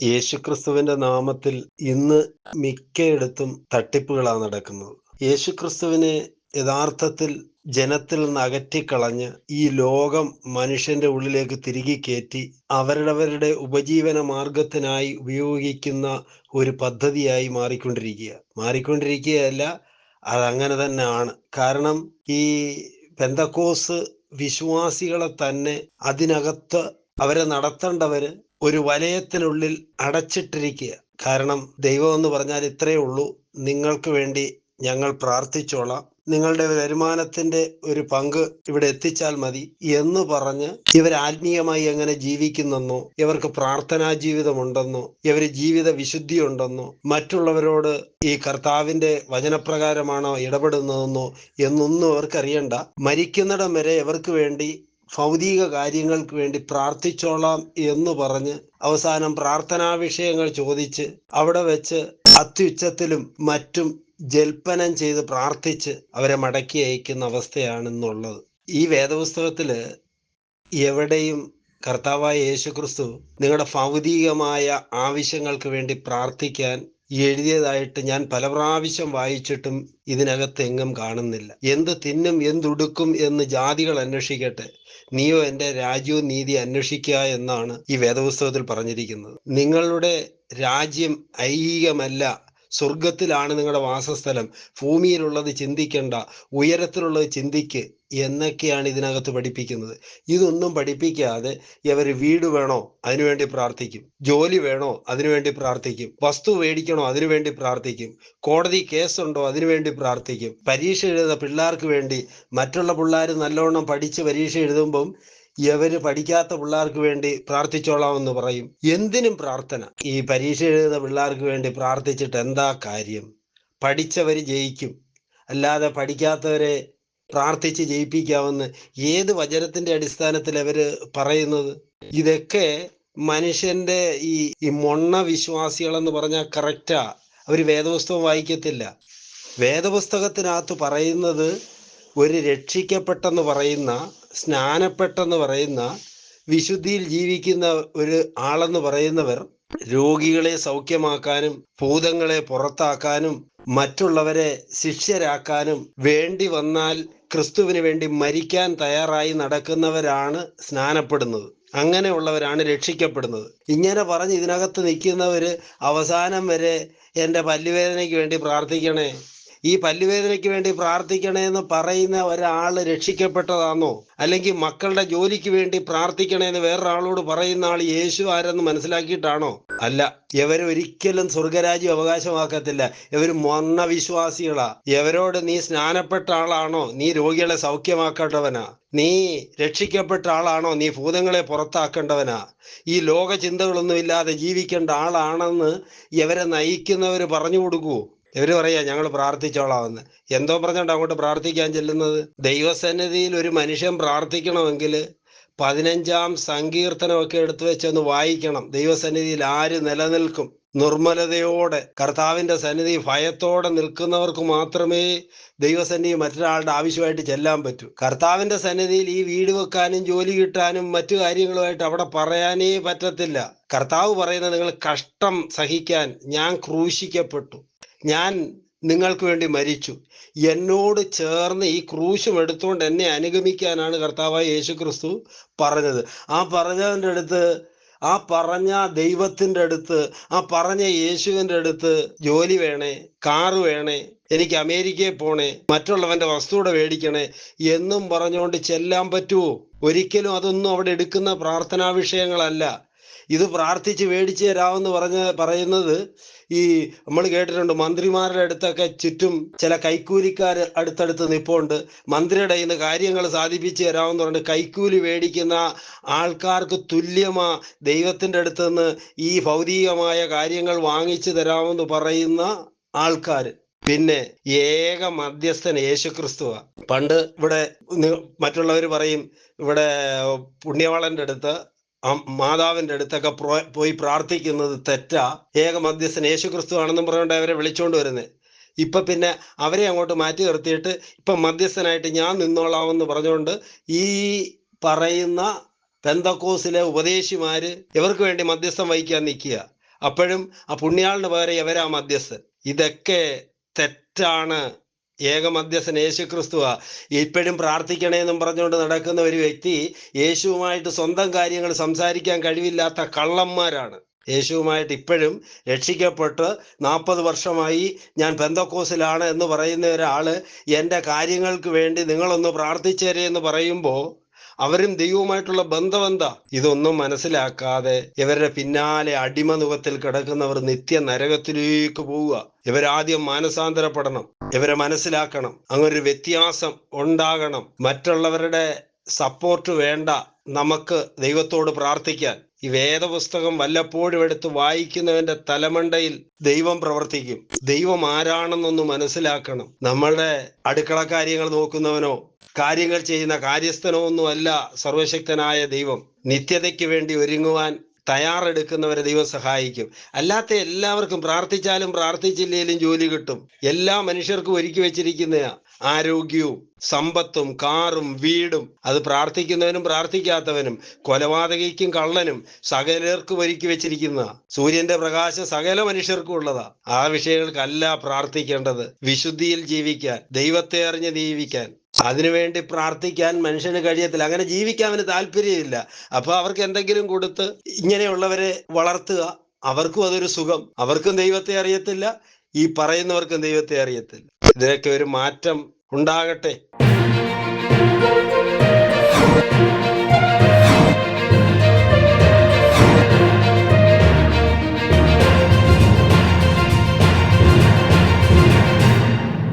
യേശുക്രിസ്തുവിന്റെ നാമത്തിൽ ഇന്ന് മിക്കയിടത്തും തട്ടിപ്പുകളാണ് നടക്കുന്നത്. യേശുക്രിസ്തുവിനെ യഥാർത്ഥത്തിൽ ജനത്തിൽ നിന്ന് അകറ്റിക്കളഞ്ഞ് ഈ ലോകം മനുഷ്യന്റെ ഉള്ളിലേക്ക് തിരികെ കയറ്റി അവരവരുടെ ഉപജീവന മാർഗത്തിനായി ഉപയോഗിക്കുന്ന ഒരു പദ്ധതിയായി മാറിക്കൊണ്ടിരിക്കുക. മാറിക്കൊണ്ടിരിക്കുകയല്ല അതങ്ങനെ തന്നെയാണ്. കാരണം ഈ പെന്തക്കോസ് വിശ്വാസികളെ തന്നെ അതിനകത്ത് അവരെ നടത്തേണ്ടവര് ഒരു വലയത്തിനുള്ളിൽ അടച്ചിട്ടിരിക്കുക. കാരണം ദൈവം എന്ന് പറഞ്ഞാൽ ഇത്രയേ ഉള്ളൂ. നിങ്ങൾക്ക് വേണ്ടി ഞങ്ങൾ പ്രാർത്ഥിച്ചോളാം. നിങ്ങളുടെ വരുമാനത്തിന്റെ ഒരു പങ്ക് ഇവിടെ എത്തിച്ചാൽ മതി എന്ന് പറഞ്ഞ് ഇവർ ആത്മീയമായി എങ്ങനെ ജീവിക്കുന്നെന്നോ ഇവർക്ക് പ്രാർത്ഥനാ ജീവിതമുണ്ടെന്നോ ഇവർ ജീവിത വിശുദ്ധി ഉണ്ടെന്നോ മറ്റുള്ളവരോട് ഈ കർത്താവിന്റെ വചനപ്രകാരമാണോ ഇടപെടുന്നതെന്നോ എന്നൊന്നും അവർക്കറിയണ്ട മരിക്കുന്നിടം വരെ ഇവർക്ക് വേണ്ടി ഭൗതിക കാര്യങ്ങൾക്ക് വേണ്ടി പ്രാർത്ഥിച്ചോളാം എന്ന് പറഞ്ഞ് അവസാനം പ്രാർത്ഥനാ വിഷയങ്ങൾ ചോദിച്ച് അവിടെ വെച്ച് അത്യുച്ചത്തിലും മറ്റും ജൽപ്പനം ചെയ്ത് പ്രാർത്ഥിച്ച് അവരെ മടക്കി അയക്കുന്ന അവസ്ഥയാണെന്നുള്ളത്. ഈ വേദപുസ്തകത്തിൽ എവിടെയും കർത്താവായ യേശുക്രിസ്തു നിങ്ങളുടെ ഭൗതികമായ ആവശ്യങ്ങൾക്ക് വേണ്ടി പ്രാർത്ഥിക്കാൻ എഴുതിയതായിട്ട് ഞാൻ പല പ്രാവശ്യം വായിച്ചിട്ടും ഇതിനകത്ത് എങ്ങും കാണുന്നില്ല. എന്ത് തിന്നും എന്തുടുക്കും എന്ന് ജാതികൾ അന്വേഷിക്കട്ടെ. നീയോ എന്റെ രാജ്യവും നീതി അന്വേഷിക്കുക എന്നാണ് ഈ വേദപുസ്തകത്തിൽ പറഞ്ഞിരിക്കുന്നത്. നിങ്ങളുടെ രാജ്യം ഐഹികമല്ല സ്വർഗത്തിലാണ് നിങ്ങളുടെ വാസസ്ഥലം. ഭൂമിയിലുള്ളത് ചിന്തിക്കണ്ട ഉയരത്തിലുള്ളത് ചിന്തിക്ക് എന്നൊക്കെയാണ് ഇതിനകത്ത് പഠിപ്പിക്കുന്നത്. ഇതൊന്നും പഠിപ്പിക്കാതെ ഇവർ വീട് വേണോ അതിനുവേണ്ടി പ്രാർത്ഥിക്കും. ജോലി വേണോ അതിനുവേണ്ടി പ്രാർത്ഥിക്കും. വസ്തു മേടിക്കണോ അതിനുവേണ്ടി പ്രാർത്ഥിക്കും. കോടതി കേസുണ്ടോ അതിനുവേണ്ടി പ്രാർത്ഥിക്കും. പരീക്ഷ എഴുതുന്ന പിള്ളേർക്ക് വേണ്ടി മറ്റുള്ള പിള്ളേർ നല്ലോണം പഠിച്ച് പരീക്ഷ എഴുതുമ്പം ഇവർ പഠിക്കാത്ത പിള്ളേർക്ക് വേണ്ടി പ്രാർത്ഥിച്ചോളാമെന്ന് പറയും. എന്തിനും പ്രാർത്ഥന. ഈ പരീക്ഷ എഴുതുന്ന പിള്ളേർക്ക് വേണ്ടി പ്രാർത്ഥിച്ചിട്ട് എന്താ കാര്യം? പഠിച്ചവർ ജയിക്കും. അല്ലാതെ പഠിക്കാത്തവരെ പ്രാർത്ഥിച്ച് ജയിപ്പിക്കാമെന്ന് ഏത് വചനത്തിന്റെ അടിസ്ഥാനത്തിൽ അവർ പറയുന്നത്? ഇതൊക്കെ മനുഷ്യന്റെ ഈ ഈ മൊണ്ണ വിശ്വാസികളെന്ന് പറഞ്ഞാൽ കറക്റ്റാ. അവർ വേദപുസ്തകം വായിക്കത്തില്ല. വേദപുസ്തകത്തിനകത്ത് പറയുന്നത് ഒരു രക്ഷിക്കപ്പെട്ടെന്ന് പറയുന്ന സ്നാനപ്പെട്ടെന്ന് പറയുന്ന വിശുദ്ധിയിൽ ജീവിക്കുന്ന ഒരു ആളെന്ന് പറയുന്നവർ രോഗികളെ സൗഖ്യമാക്കാനും ഭൂതങ്ങളെ പുറത്താക്കാനും മറ്റുള്ളവരെ ശിഷ്യരാക്കാനും വേണ്ടി വന്നാൽ ക്രിസ്തുവിന് വേണ്ടി മരിക്കാൻ തയ്യാറായി നടക്കുന്നവരാണ് സ്നാനപ്പെടുന്നത്. അങ്ങനെയുള്ളവരാണ് രക്ഷിക്കപ്പെടുന്നത്. ഇങ്ങനെ പറഞ്ഞ് ഇതിനകത്ത് നിൽക്കുന്നവര് അവസാനം വരെ എന്റെ പല്ലുവേദനയ്ക്ക് വേണ്ടി പ്രാർത്ഥിക്കണേ. ഈ പല്ലുവേദനയ്ക്ക് വേണ്ടി പ്രാർത്ഥിക്കണേ എന്ന് പറയുന്ന ഒരാൾ രക്ഷിക്കപ്പെട്ടതാണോ? അല്ലെങ്കിൽ മക്കളുടെ ജോലിക്ക് വേണ്ടി പ്രാർത്ഥിക്കണേ എന്ന് വേറൊരാളോട് പറയുന്ന ആൾ യേശു ആരെന്ന് മനസ്സിലാക്കിയിട്ടാണോ? അല്ല ഇവർ ഒരിക്കലും സ്വർഗരാജ്യം അവകാശമാക്കത്തില്ല. ഇവർ മൊണ്ണ വിശ്വാസികളാ. ഇവരോട് നീ സ്നാനപ്പെട്ട ആളാണോ? നീ രോഗികളെ സൗഖ്യമാക്കേണ്ടവനാ. നീ രക്ഷിക്കപ്പെട്ട ആളാണോ? നീ ഭൂതങ്ങളെ പുറത്താക്കേണ്ടവനാ. ഈ ലോക ചിന്തകളൊന്നും ഇല്ലാതെ ജീവിക്കേണ്ട ആളാണെന്ന് ഇവരെ നയിക്കുന്നവർ പറഞ്ഞു കൊടുക്കൂ. ഇവർ പറയാ ഞങ്ങൾ പ്രാർത്ഥിച്ചോളാമെന്ന്. എന്തോ പറഞ്ഞോണ്ട് അങ്ങോട്ട് പ്രാർത്ഥിക്കാൻ ചെല്ലുന്നത്? ദൈവസന്നിധിയിൽ ഒരു മനുഷ്യൻ പ്രാർത്ഥിക്കണമെങ്കിൽ പതിനഞ്ചാം സങ്കീർത്തനമൊക്കെ എടുത്തു വെച്ചൊന്ന് വായിക്കണം. ദൈവസന്നിധിയിൽ ആര് നിലനിൽക്കും? നിർമ്മലതയോടെ കർത്താവിന്റെ സന്നിധി ഭയത്തോടെ നിൽക്കുന്നവർക്ക് മാത്രമേ ദൈവസന്നിധി മറ്റൊരാളുടെ ആവശ്യമായിട്ട് ചെല്ലാൻ പറ്റൂ. കർത്താവിന്റെ സന്നിധിയിൽ ഈ വീട് വെക്കാനും ജോലി കിട്ടാനും മറ്റു കാര്യങ്ങളുമായിട്ട് അവിടെ പറയാനേ പറ്റത്തില്ല. കർത്താവ് പറയുന്നത് നിങ്ങൾ കഷ്ടം സഹിക്കാൻ ഞാൻ ക്രൂശിക്കപ്പെട്ടു. ഞാൻ നിങ്ങൾക്ക് വേണ്ടി മരിച്ചു. എന്നോട് ചേർന്ന് ഈ ക്രൂശും എടുത്തുകൊണ്ട് എന്നെ അനുഗമിക്കാനാണ് കർത്താവായ യേശു ക്രിസ്തു പറഞ്ഞത്. ആ പറഞ്ഞതിന്റെ അടുത്ത് ആ പറഞ്ഞ ദൈവത്തിന്റെ അടുത്ത് ആ പറഞ്ഞ യേശുവിന്റെ അടുത്ത് ജോലി വേണേ കാറ് വേണേ എനിക്ക് അമേരിക്കയിൽ പോണേ മറ്റുള്ളവന്റെ വസ്തുവിടെ മേടിക്കണേ എന്നും പറഞ്ഞുകൊണ്ട് ചെല്ലാൻ പറ്റുമോ? ഒരിക്കലും അതൊന്നും അവിടെ എടുക്കുന്ന പ്രാർത്ഥനാ വിഷയങ്ങളല്ല ഇത് പ്രാർത്ഥിച്ച് മേടിച്ചു തരാമെന്ന് പറഞ്ഞ് പറയുന്നത് ഈ നമ്മൾ കേട്ടിട്ടുണ്ട് മന്ത്രിമാരുടെ അടുത്തൊക്കെ ചുറ്റും ചില കൈക്കൂലിക്കാർ അടുത്തടുത്ത് നിപ്പുണ്ട്. മന്ത്രിയുടെ നിന്ന് കാര്യങ്ങൾ സാധിപ്പിച്ചു തരാമെന്ന് പറഞ്ഞിട്ട് കൈക്കൂലി മേടിക്കുന്ന ആൾക്കാർക്ക് തുല്യമാ ദൈവത്തിന്റെ അടുത്ത് നിന്ന് ഈ ഭൗതികമായ കാര്യങ്ങൾ വാങ്ങിച്ചു തരാമെന്ന് പറയുന്ന ആൾക്കാർ പിന്നെ ഏക മധ്യസ്ഥൻ യേശുക്രിസ്തുവാ. പണ്ട് ഇവിടെ മറ്റുള്ളവർ പറയും ഇവിടെ പുണ്യവാളന്റെ അടുത്ത് മാതാവിന്റെ അടുത്തൊക്കെ പോയി പ്രാർത്ഥിക്കുന്നത് തെറ്റാ. ഏക മധ്യസ്ഥൻ യേശു ക്രിസ്തു ആണെന്നും പറഞ്ഞുകൊണ്ട് അവരെ വിളിച്ചുകൊണ്ട് വരുന്നത് ഇപ്പൊ പിന്നെ അവരെ അങ്ങോട്ട് മാറ്റി നിർത്തിയിട്ട് ഇപ്പൊ മധ്യസ്ഥനായിട്ട് ഞാൻ നിന്നോളാമെന്ന് പറഞ്ഞുകൊണ്ട് ഈ പറയുന്ന പെന്തക്കോസിലെ ഉപദേശിമാര് ഇവർക്ക് വേണ്ടി മധ്യസ്ഥം വഹിക്കാൻ നിൽക്കുക? അപ്പോഴും ആ പുണ്യാളിന് പകരം ഇവരാ മധ്യസ്ഥൻ? ഇതൊക്കെ തെറ്റാണ് ഏക മധ്യസ്ഥൻ യേശു ക്രിസ്തുവാ ഇപ്പോഴും പ്രാർത്ഥിക്കണേന്നും പറഞ്ഞുകൊണ്ട് നടക്കുന്ന ഒരു വ്യക്തി യേശുവുമായിട്ട് സ്വന്തം കാര്യങ്ങൾ സംസാരിക്കാൻ കഴിവില്ലാത്ത കള്ളന്മാരാണ്. യേശുവുമായിട്ട് ഇപ്പോഴും രക്ഷിക്കപ്പെട്ട് നാൽപ്പത് വർഷമായി ഞാൻ ബന്ധക്കോസിലാണ് എന്ന് പറയുന്ന ഒരാൾ എന്റെ കാര്യങ്ങൾക്ക് വേണ്ടി നിങ്ങളൊന്ന് പ്രാർത്ഥിച്ചേരെ എന്ന് പറയുമ്പോൾ അവരും ദൈവവുമായിട്ടുള്ള ബന്ധം എന്താ? ഇതൊന്നും മനസ്സിലാക്കാതെ ഇവരുടെ പിന്നാലെ അടിമനുഖത്തിൽ കിടക്കുന്നവർ നിത്യ നരകത്തിലേക്ക് പോവുക. ഇവരാദ്യം മാനസാന്തരപ്പെടണം. ഇവരെ മനസ്സിലാക്കണം. അങ്ങനൊരു വ്യത്യാസം ഉണ്ടാകണം. മറ്റുള്ളവരുടെ സപ്പോർട്ട് വേണ്ട നമുക്ക് ദൈവത്തോട് പ്രാർത്ഥിക്കാൻ. ഈ വേദപുസ്തകം വല്ലപ്പോഴും എടുത്ത് വായിക്കുന്നവന്റെ തലമണ്ടയിൽ ദൈവം പ്രവർത്തിക്കും. ദൈവം ആരാണെന്നൊന്ന് മനസ്സിലാക്കണം. നമ്മളുടെ അടുക്കള കാര്യങ്ങൾ നോക്കുന്നവനോ കാര്യങ്ങൾ ചെയ്യുന്ന കാര്യസ്ഥനോ ഒന്നുമല്ല സർവശക്തനായ ദൈവം. നിത്യതയ്ക്ക് വേണ്ടി ഒരുങ്ങുവാൻ തയ്യാറെടുക്കുന്നവരെ ദൈവം സഹായിക്കും. അല്ലാത്ത എല്ലാവർക്കും പ്രാർത്ഥിച്ചാലും പ്രാർത്ഥിച്ചില്ലേലും ജോലി കിട്ടും. എല്ലാ മനുഷ്യർക്കും ഒരുക്കി വെച്ചിരിക്കുന്ന ആരോഗ്യവും സമ്പത്തും കാറും വീടും അത് പ്രാർത്ഥിക്കുന്നവനും പ്രാർത്ഥിക്കാത്തവനും കൊലപാതകയ്ക്കും കള്ളനും സകലർക്കും ഒരുക്കി വെച്ചിരിക്കുന്ന സൂര്യന്റെ പ്രകാശം സകല മനുഷ്യർക്കും ഉള്ളതാ. ആ വിഷയങ്ങൾക്കല്ല പ്രാർത്ഥിക്കേണ്ടത്. വിശുദ്ധിയിൽ ജീവിക്കാൻ ദൈവത്തെ അറിഞ്ഞ് ജീവിക്കാൻ അതിനുവേണ്ടി പ്രാർത്ഥിക്കാൻ മനുഷ്യന് കഴിയത്തില്ല. അങ്ങനെ ജീവിക്കാൻ അവന് താല്പര്യമില്ല. അപ്പൊ അവർക്ക് എന്തെങ്കിലും കൊടുത്ത് ഇങ്ങനെയുള്ളവരെ വളർത്തുക. അവർക്കും അതൊരു സുഖം. അവർക്കും ദൈവത്തെ അറിയത്തില്ല. ഈ പറയുന്നവർക്കും ദൈവത്തെ അറിയത്തില്ല. ഇതിനൊക്കെ ഒരു മാറ്റം ഉണ്ടാകട്ടെ.